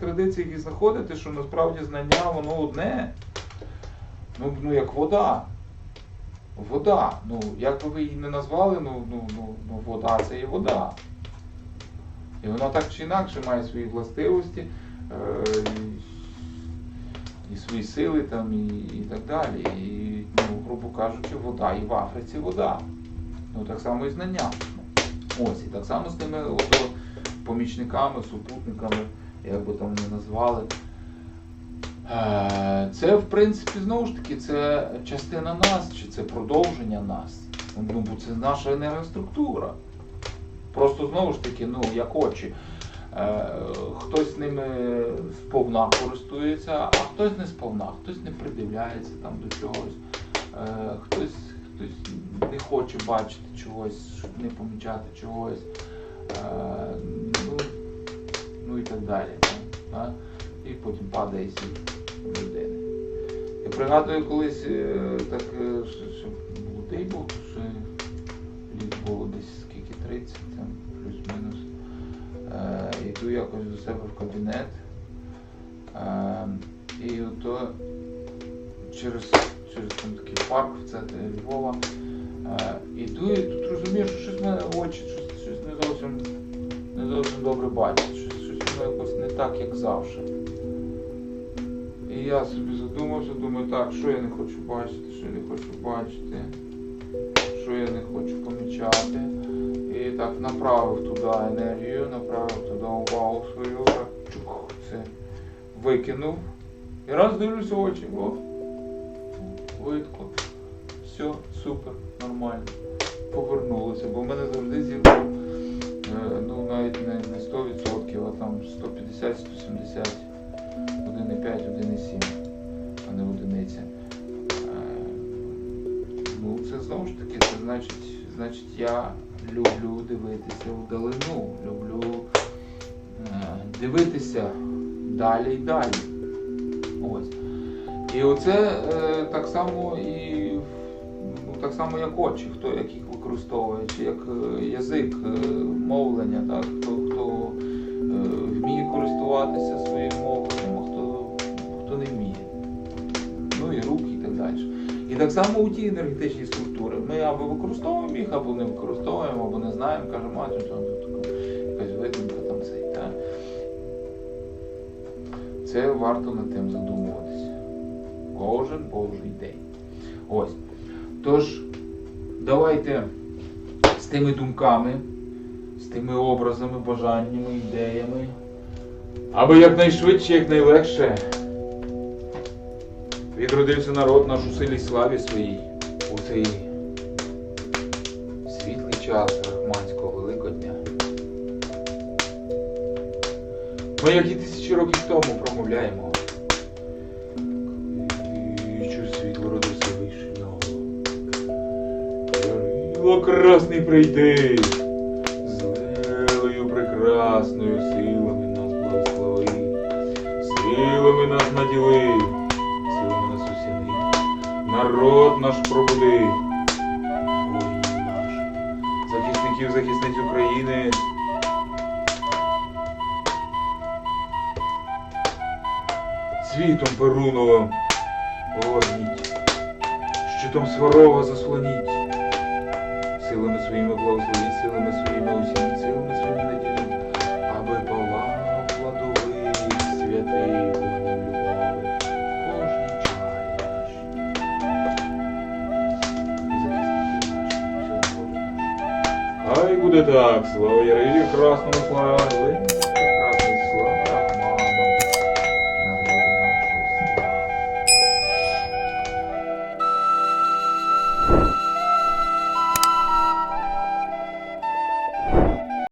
традиціях і знаходите, що насправді знання воно одне. Ну, ну як вода. Вода. Ну, як би ви її не назвали, ну, ну, ну, ну вода це є вода. І вона так чи інакше має свої властивості е, і, свої сили там, і, і так далі. І, ну, грубо кажучи, вода і в Африці вода. Ну так само і знання. Ось, і так само з тими от, помічниками, супутниками, як би там не назвали. Е, Це, в принципі, знову ж таки, це частина нас, чи це продовження нас. Ну, бо це наша енергоструктура. Просто знову ж таки, ну, як очі. Е, Хтось ними сповна користується, а хтось не сповна, хтось не придивляється там до чогось, Е, хтось, хтось не хоче бачити чогось, щоб не помічати чогось. Е, Ну, ну і так далі. да? І потім падає сіль людини. Я пригадую колись е, так, е, що, молодий був, що літ було десь скільки 30, там, плюс-мінус. Йду якось до себе в кабінет. І ото через, через там такий парк в центрі Львова. Іду і тут розумію, що щось в мене очі, щось, щось не зовсім не зовсім добре бачать, щось, щось воно якось не так, як завжди. І я собі задумався, думаю, так, що я не хочу бачити, що я не хочу бачити, що я не хочу помічати. І так направив туди енергію, направив туди увагу свою, так чух, це викинув. І раз дивлюся в очі, о, видко. Все, супер, нормально. Повернулося, бо в мене завжди зір е, ну навіть не, не 100%, а там 150-170, 1,5, 1,7, а не одиниця. Е, Ну, це знову ж таки, це значить, значить я люблю дивитися вдалину, люблю е, дивитися далі і далі. Ось. І оце так само і так само як очі, хто як їх використовує, чи як е, язик, е, мовлення, так, хто, хто е, вміє користуватися своїм мовленням, а хто, хто не вміє. Ну і руки і так далі. І так само у ті енергетичні структури. Ми або використовуємо їх, або не використовуємо, або не знаємо, кажемо, а тут якась видумка там цей. Та? Це варто над тим задумуватися. Кожен божий день. Ось. Тож, давайте з тими думками, з тими образами, бажаннями, ідеями, аби якнайшвидше, якнайлегше відродився народ наш у силі славі своїй у цей світлий час Рахманського Великодня. Ми, як і тисячі років тому, промовляємо. Ярило красний прийди, з лелею прекрасною силами нас благослови, силами нас наділи, силами нас усіни, народ наш пробуди, воїнів наш, захисників, захисниць України. Світом Перуновим огорніть, щитом сварога заслоніть, силами своїми благословіть, силами своїми усіми силами своїми наділіть, аби палав владовий святий вогнем любові, кожній всього Хай буде так, слава Ярилі, красному Ангелині.